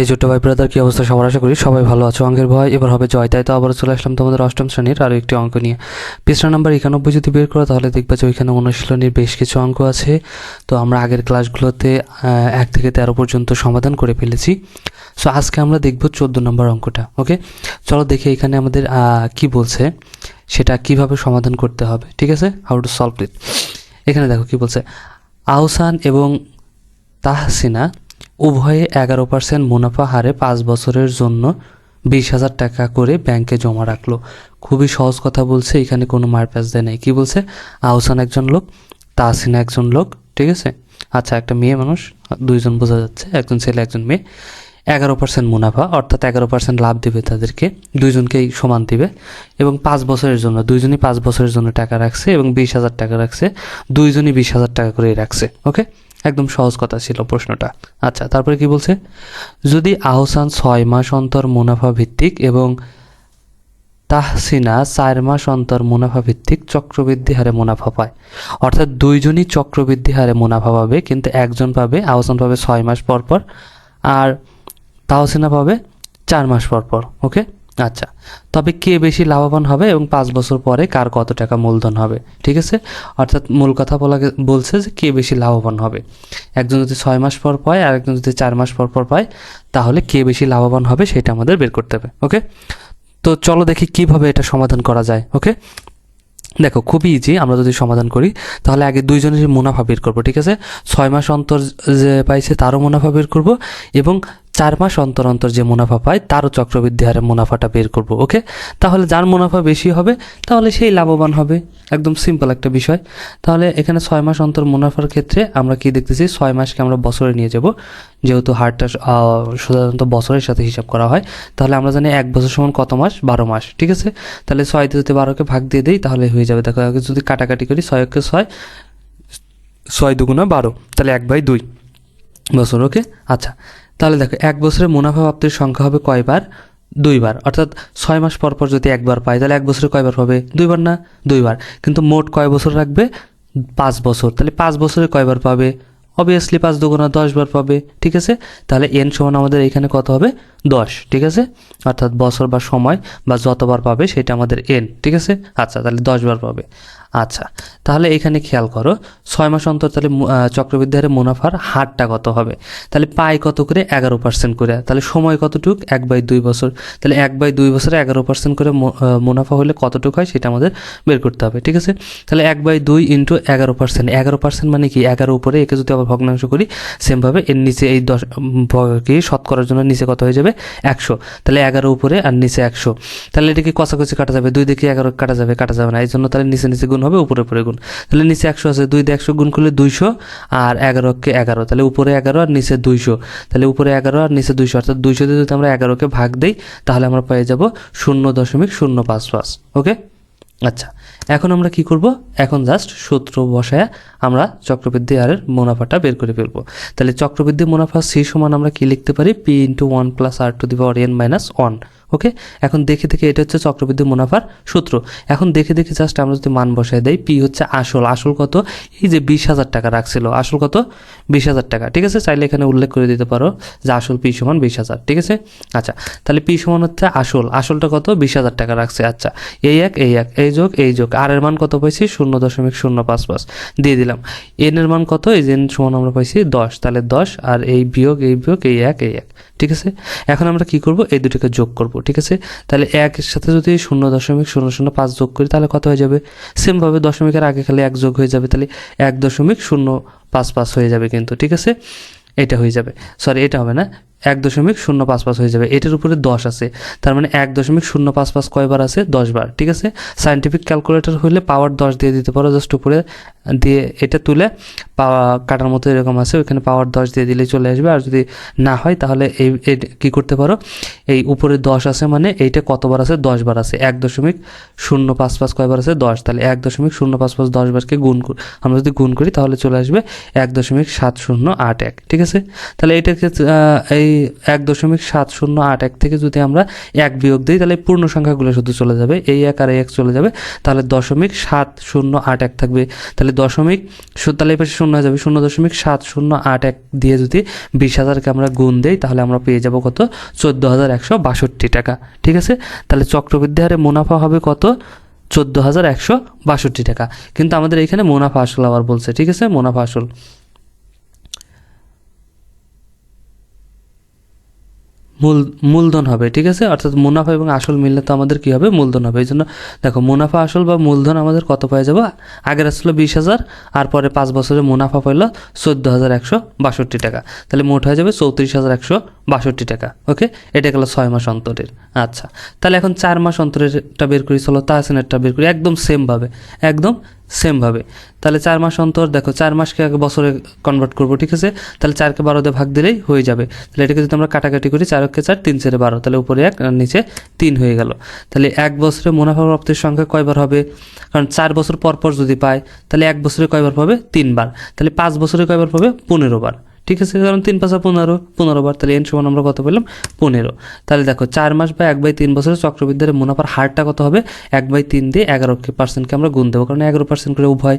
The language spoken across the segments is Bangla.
হে ছোট্ট ভাই ব্রাদার কি অবস্থা? সবার আশা করি সবাই ভালো আছো। অঙ্কের ভয়, এবার হবে জয়। তাই তো আবার চলে আসলাম তোমাদের অষ্টম শ্রেণির আরও একটি অঙ্ক নিয়ে। পৃষ্ঠা নাম্বার একানব্বই যদি বের করো, তাহলে দেখবে যে ওইখানে অনুশীলনীর বেশ কিছু অঙ্ক আছে। তো আমরা আগের ক্লাসগুলোতে এক থেকে তেরো পর্যন্ত সমাধান করে ফেলেছি। সো আজকে আমরা দেখব চোদ্দ নম্বর অঙ্কটা ওকে চলো দেখি এখানে আমাদের কি বলছে, সেটা কীভাবে সমাধান করতে হবে, ঠিক আছে? হাউ টু সলভ ইট এখানে দেখো কি বলছে, আহসান এবং তাহসিনা উভয়ে এগারো পার্সেন্ট মুনাফা হারে পাঁচ বছরের জন্য বিশ হাজার টাকা করে ব্যাংকে জমা রাখল। খুবই সহজ কথা বলছে, এখানে কোনো মারপ্যাচ দেয় নাই। কি বলছে? আহসান একজন লোক, তাহসিনা একজন লোক, ঠিক আছে? আচ্ছা একটা মেয়ে মানুষ, দুইজন বোঝা যাচ্ছে, একজন ছেলে, একজন মেয়ে। এগারো পার্সেন্ট মুনাফা, অর্থাৎ এগারো পার্সেন্ট লাভ দিবে তাদেরকে, দুইজনকেই সমান দিবে। এবং পাঁচ বছরের জন্য, দুইজনই পাঁচ বছরের জন্য টাকা রাখছে এবং বিশ হাজার টাকা রাখছে, দুইজনই বিশ হাজার টাকা করে রাখছে, ওকে? একদম সহজ কথা ছিল প্রশ্নটা। আচ্ছা তারপরে কি বলছে? যদি আহসান ছয় মাস অন্তর মুনাফা ভিত্তিক এবং তাহসিনা চার মাস অন্তর মুনাফা ভিত্তিক চক্রবৃদ্ধি হারে মুনাফা পায়, অর্থাৎ দুইজনই চক্রবৃদ্ধি হারে মুনাফা পাবে, কিন্তু একজন পাবে, আহসান পাবে ছয় মাস পর পর আর তাহসিনা পাবে চার মাস পর পর ওকে আচ্ছা তবে কে বেশি লাভবান হবে এবং পাঁচ বছর পরে কার কত টাকা মূলধন হবে? ঠিক আছে? অর্থাৎ মূল কথা বলা বলছে যে কে বেশি লাভবান হবে? একজন যদি ছয় মাস পর পায় আর একজন যদি চার মাস পর পর পায়, তাহলে কে বেশি লাভবান হবে সেটা আমাদের বের করতে হবে, ওকে? তো চলো দেখি কীভাবে এটা সমাধান করা যায়, ওকে? দেখো, খুবই ইজি আমরা যদি সমাধান করি, তাহলে আগে দুইজনের মুনাফা বের করব, ঠিক আছে? ছয় মাস অন্তর যে পাইছে, তারও মুনাফা বের করব এবং চার মাস অন্তর অন্তর যে মুনাফা পায়, তারও চক্রবৃদ্ধি হারে মুনাফাটা বের করব, ওকে? তাহলে যার মুনাফা বেশি হবে, তাহলে সেই লাভবান হবে। একদম সিম্পল একটা বিষয়। তাহলে এখানে ছয় মাস অন্তর মুনাফার ক্ষেত্রে আমরা কি দেখতেছি? ছয় মাসকে আমরা বছরে নিয়ে যাব। যেহেতু হারটা সাধারণত বছরের সাথে হিসাব করা হয়। তাহলে আমরা জানি এক বছর সমান কত মাস? বারো মাস, ঠিক আছে? তাহলে ছয় যদি বারোকে ভাগ দিয়ে দিই, তাহলে হয়ে যাবে। দেখো যদি কাটাকাটি করি, ছয়কে ছয় ছয় দুগুণা বারো, তাহলে এক বাই দুই বছর, ওকে? আচ্ছা তাহলে দেখো, এক বছরে মুনাফা প্রাপ্তির সংখ্যা হবে কয়বার? দুইবার। অর্থাৎ ছয় মাস পর পর যদি একবার পাই, তাহলে এক বছরে কয়বার পাবে দুইবার না? দুইবার। কিন্তু মোট কয় বছর রাখবে? পাঁচ বছর। তাহলে পাঁচ বছরে কয়বার পাবে? অবভিয়াসলি পাঁচ দুগুণা দশ বার পাবে, ঠিক আছে? তাহলে এন সমান আমাদের এখানে কত হবে? দশ, ঠিক আছে? অর্থাৎ বছর বা সময় বা যতবার পাবে সেটা আমাদের এন ঠিক আছে? আচ্ছা তাহলে দশ বার পাবে। আচ্ছা তাহলে এখানে খেয়াল করো, ছয় মাস অন্তর তাহলে চক্রবৃদ্ধি হারে মুনাফার হারটা কত হবে? তাহলে পাই কত করে? এগারো পার্সেন্ট করে। তাহলে সময় কতটুক? এক বাই দুই বছর। তাহলে এক বাই দুই বছরে এগারো পার্সেন্ট করে মুনাফা হলে কতটুক হয়? সেটা আমাদের বের করতে হবে, ঠিক আছে? তাহলে এক বাই দুই ইন্টু এগারো পার্সেন্ট এগারো পার্সেন্ট মানে কি? এগারো উপরে একে যদি আবার ভগ্নাংশ করি সেমভাবে এর নিচে এই দশ কি শত করার জন্য নিচে কত হয়ে যাবে? একশো। তাহলে এগারো উপরে আর নিচে একশো। তাহলে এটাকে কষাকষি কাটা যাবে? দুই দিকে এগারো কাটা যাবে কাটা যাবে না। এই জন্য তাহলে নিচে নিচে গুণ হবে, উপরে উপরে গুণ। তাহলে নিচে একশো আছে দুই দিয়ে একশো গুণ করলে দুইশো, আর এগারোকে এগারো। তাহলে উপরে এগারো আর নিচে দুইশো। তাহলে উপরে এগারো আর নিচে দুইশো, অর্থাৎ দুইশো দিয়ে যদি আমরা এগারোকে ভাগ দিই, তাহলে আমরা পেয়ে যাব শূন্য দশমিক শূন্য পাঁচ পাঁচ, ওকে? আচ্ছা এখন আমরা কি করব? এখন জাস্ট সূত্র বসায় আমরা চক্রবৃদ্ধি হারের মুনাফাটা বের করে ফেলব। তাহলে চক্রবৃদ্ধি মুনাফা সি সমান আমরা কি লিখতে পারি? P into one plus R to the power N minus one. Okay এখন দেখে দেখে এটা হচ্ছে চক্রবৃদ্ধি মুনাফার সূত্র। এখন দেখে দেখে জাস্ট আমরা যদি মান বসায় দেই পি হচ্ছে আসল। আসল কত? এই যে বিশ হাজার টাকা রাখছিল। আসল কত? বিশ হাজার টাকা। ঠিক আছে? চাইলে এখানে উল্লেখ করে দিতে পারো যে আসল পি সমান বিশ হাজার। ঠিক আছে? আচ্ছা তাহলে পি সমান হচ্ছে আসল। আসলটা কত? বিশ হাজার টাকা রাখছে। আচ্ছা এই এক এই এক, এই যোগ এই যোগ। আর এর মান কত পাইছি? শূন্য দশমিক শূন্য পাঁচ পাঁচ। দিয়ে দিলাম। এন এর মান কত? এই n সমান আমরা পাইছি দশ। তাহলে দশ আর এই বিয়োগ এই বিয়োগ, এই এক এই এক। ঠিক আছে? এখন আমরা কি করব? এই দুটোকে যোগ করব। ঠিক আছে? তাহলে একের সাথে যদি শূন্য দশমিক শূন্য শূন্য পাঁচ যোগ করি, তাহলে কত হয়ে যাবে? সেমভাবে দশমিকের আগে খালি এক যোগ হয়ে যাবে, তাহলে এক দশমিক শূন্য পাঁচ পাঁচ হয়ে যাবে কিন্তু, ঠিক আছে? এটা হয়ে যাবে। সরি এটা হবে না। এক দশমিক শূন্য পাঁচ পাঁচ হয়ে যাবে। এটার উপরে দশ আছে। তার মানে এক দশমিক শূন্য পাঁচ পাঁচ কয়বার আছে? দশ বার ঠিক আছে? সাইন্টিফিক ক্যালকুলেটর হলে পাওয়ার দশ দিয়ে দিতে পারো জাস্ট উপরে দিয়ে এটা তুলে পাওয়া কাটার মতো এরকম আছে ওইখানে পাওয়ার দশ দিয়ে দিলে চলে আসবে। আর যদি না হয় তাহলে এই কী করতে পারো? এই উপরে দশ আছে মানে এইটা কতবার আছে? দশ বার আছে। এক দশমিক শূন্য পাঁচ পাঁচ কয়বার আছে? দশ। তাহলে এক দশমিক শূন্য পাঁচ পাঁচ দশ বারকে গুণ কর- আমরা যদি গুণ করি তাহলে চলে আসবে এক দশমিক সাত শূন্য আট এক ঠিক আছে? তাহলে এটাকে আহ, এই এই এক দশমিক সাত শূন্য আট এক থেকে যদি আমরা এক বিয়োগ দিই, তাহলে পূর্ণ সংখ্যাগুলো শুধু চলে যাবে। এই এক আর এক চলে যাবে, তাহলে দশমিক সাত শূন্য আট এক থাকবে। তাহলে দশমিক তাহলে পাশে শূন্য হয়ে যাবে। শূন্য দশমিক সাত শূন্য আট এক দিয়ে যদি বিশ হাজারকে আমরা গুণ দেই, তাহলে আমরা পেয়ে যাব কত? চোদ্দ হাজার একশো বাষট্টি টাকা। ঠিক আছে? তাহলে চক্রবৃদ্ধি হারে মুনাফা হবে কত? চোদ্দ হাজার একশো বাষট্টি টাকা। কিন্তু আমাদের এখানে মুনাফা আসল আবার বলছে। ঠিক আছে? মুনাফা আসল। মূল, মূলধন হবে, ঠিক আছে? অর্থাৎ মুনাফা এবং আসল মিললে তো আমাদের কী হবে? মূলধন হবে। এই জন্য দেখো, মুনাফা, আসল বা মূলধন আমাদের কত পাওয়া যাব? আগের আসলো বিশ হাজার, আর পরে পাঁচ বছরে মুনাফা পাইলো চোদ্দ হাজার একশো বাষট্টি টাকা। তাহলে মোট হয়ে যাবে চৌত্রিশ হাজার একশো বাষট্টি টাকা, ওকে? এটা গেলো ছয় মাস অন্তরের। আচ্ছা তাহলে এখন চার মাস অন্তরেরটা বের করি, চলো তাহসিনেরটা বের করি, একদম সেমভাবে একদম সেমভাবে তাহলে চার মাস অন্তর, দেখো, চার মাসকে এক বছরে কনভার্ট করব, ঠিক আছে? তাহলে চারকে বারো দিয়ে ভাগ দিলেই হয়ে যাবে। তাহলে এটাকে যদি আমরা কাটাকাটি করি চারকে চার, তিন চারে বারো। তাহলে উপরে এক আর নিচে তিন হয়ে গেল। তাহলে এক বছরে মুনাফা প্রাপ্তির সংখ্যা কয়বার হবে? কারণ চার বছর পর পর যদি পায়, তাহলে এক বছরে কয়বার পাবে? তিনবার। তাহলে পাঁচ বছরে কয়বার পাবে? পনেরো বার। ঠিক আছে? কারণ তিন পাঁচা পনেরো পনেরো বার, তাহলে এন সমান আমরা কত পেলাম? পনেরো। তাহলে দেখো, চার মাস বা এক বাই তিন বছরের চক্রবৃদ্ধির মুনাফার হারটা কত হবে? এক বাই তিন দিয়ে এগারো পার্সেন্টকে আমরা গুণ দেবো। কারণ এগারো পার্সেন্ট করে উভয়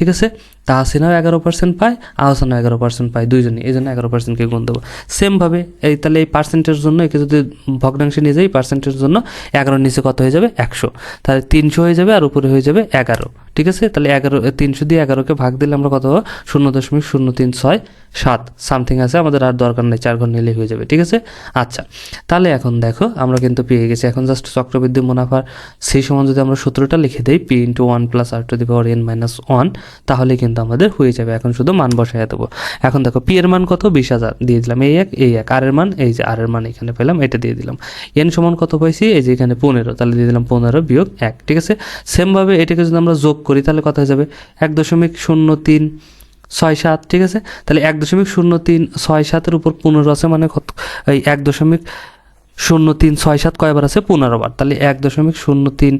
ঠিক আছে? তাহসিনাও এগারো পার্সেন্ট পায়, আহসানও এগারো পার্সেন্ট পায়, দুইজনই, এই জন্য এগারো পার্সেন্টকে গুণ দেবো। সেমভাবে এই তাহলে এই পার্সেন্টের জন্য একে যদি ভগ্নাংশে নিয়ে যাই পার্সেন্টের জন্য এগারোর নিচে কত হয়ে যাবে? একশো। তাহলে তিনশো হয়ে যাবে আর উপরে হয়ে যাবে এগারো। ঠিক আছে? তাহলে এগারো তিনশো দিয়ে এগারোকে ভাগ দিলে আমরা কত শূন্য দশমিক শূন্য তিন ছয় সাত। সামথিং আছে, আমাদের আর দরকার নেই, চার ঘর নিলেই হয়ে যাবে। ঠিক আছে? আচ্ছা তাহলে এখন দেখো, আমরা কিন্তু পেয়ে গেছি। এখন জাস্ট চক্রবৃদ্ধি মুনাফার সেই সময় যদি আমরা সূত্রটা লিখে দিই P into one plus R to the power N minus one তাহলে কিন্তু আমাদের হয়ে যাবে। এখন শুধু মান বসাই দেবো। এখন দেখো পি এর মান কত? বিশ হাজার। দিয়ে দিলাম এই এক এই এক। আর এর মান, এই যে আর এর মান এখানে পেলাম, এটা দিয়ে দিলাম। এন সমান কত পাইছি? এই যে এখানে পনেরো। তাহলে দিয়ে দিলাম পনেরো বিয়োগ এক, ঠিক আছে? সেমভাবে এটাকে যদি আমরা যোগ করি, তাহলে কত হয়ে যাবে? এক দশমিক শূন্য তিন ছয় সাত, ঠিক আছে? তাহলে এক দশমিক শূন্য তিন ছয় সাতের উপর পনেরো আছে মানে কত? এই এক দশমিক শূন্য তিন ছয় সাত কয়বার আছে? পনেরো বার। তাহলে এক দশমিক শূন্য তিন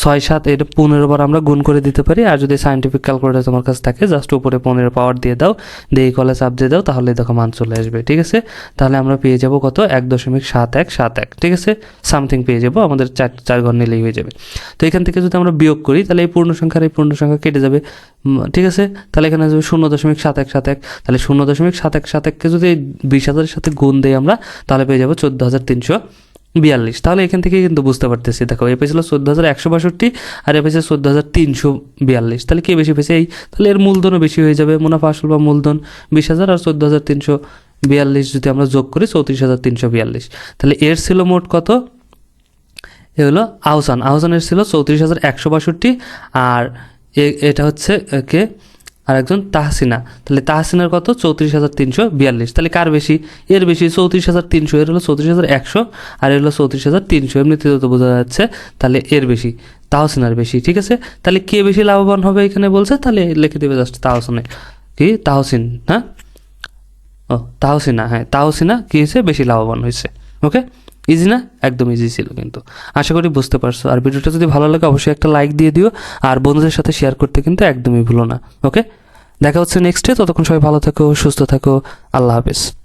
ছয়, সাত এটা পনেরো বার আমরা গুণ করে দিতে পারি। আর যদি সাইন্টিফিক ক্যালকুলেটার তোমার কাছে থাকে জাস্ট উপরে পনেরো পাওয়ার দিয়ে দাও, দিয়ে কলে চাপ দিয়ে দাও তাহলে দেখো মান চলে আসবে, ঠিক আছে? তাহলে আমরা পেয়ে যাব কত? এক দশমিক সাত এক সাত এক, ঠিক আছে? সামথিং পেয়ে যাব, আমাদের চার চার ঘর নিলেই হয়ে যাবে। তো এখান থেকে যদি আমরা বিয়োগ করি, তাহলে এই পূর্ণ সংখ্যার, এই পূর্ণ সংখ্যা কেটে যাবে ঠিক আছে? তাহলে এখানে আসবে শূন্য দশমিক সাত এক সাত এক। তাহলে শূন্য দশমিক সাত এক, সাত এককে যদি বিশ হাজারের সাথে গুণ দেই আমরা, তাহলে পেয়ে যাব চোদ্দ হাজার তিনশো বিয়াল্লিশ। তাহলে এখান থেকে কিন্তু বুঝতে পারতেছি। দেখো, এ পেয়েছিল চোদ্দ হাজার একশো বাষট্টি আর এ পেয়েছে চোদ্দ হাজার তিনশো বিয়াল্লিশ। তাহলে কে বেশি পেয়েছে? এই, তাহলে এর মূলধনও বেশি হয়ে যাবে। মুনাফা আসল বা মূলধন বিশ হাজার আর চোদ্দ হাজার তিনশো বিয়াল্লিশ যদি আমরা যোগ করি, চৌত্রিশ হাজার তিনশো বিয়াল্লিশ। তাহলে এর ছিল মোট কত? এ হলো আহসান। আহসানের ছিল চৌত্রিশ হাজার একশো বাষট্টি। আর এটা হচ্ছে কে? আর একজন তাহসিনা। তাহলে তাহসিনার কত? চৌত্রিশ হাজার তিনশো বিয়াল্লিশ। তাহলে কার বেশি? এর বেশি চৌত্রিশ হাজার তিনশো, এর হলো চৌত্রিশ হাজার একশো আর এর হলো চৌত্রিশ হাজার তিনশো। এমনিতে তো বোঝা যাচ্ছে, তাহলে এর বেশি, তাহসিনার বেশি, ঠিক আছে? তাহলে কে বেশি লাভবান হবে এখানে বলছে? তাহলে লিখে দেবে জাস্ট তাহসিনে। কি? তাহসিন হ্যাঁ ও, তাহসিনা হ্যাঁ তাহসিনা কি হয়েছে? বেশি লাভবান হয়েছে ওকে ইজি না? একদম ইজি ছিল কিন্তু। আশা করি বুঝতে পারছ। আর ভিডিওটা যদি ভালো লাগে, অবশ্যই একটা লাইক দিয়ে দিও। আর বন্ধুদের সাথে শেয়ার করতে কিন্তু একদমই ভুলো না ওকে দেখা হচ্ছে নেক্সটে ততক্ষণ সবাই ভালো থাকো, সুস্থ থাকো। আল্লাহ হাফেজ।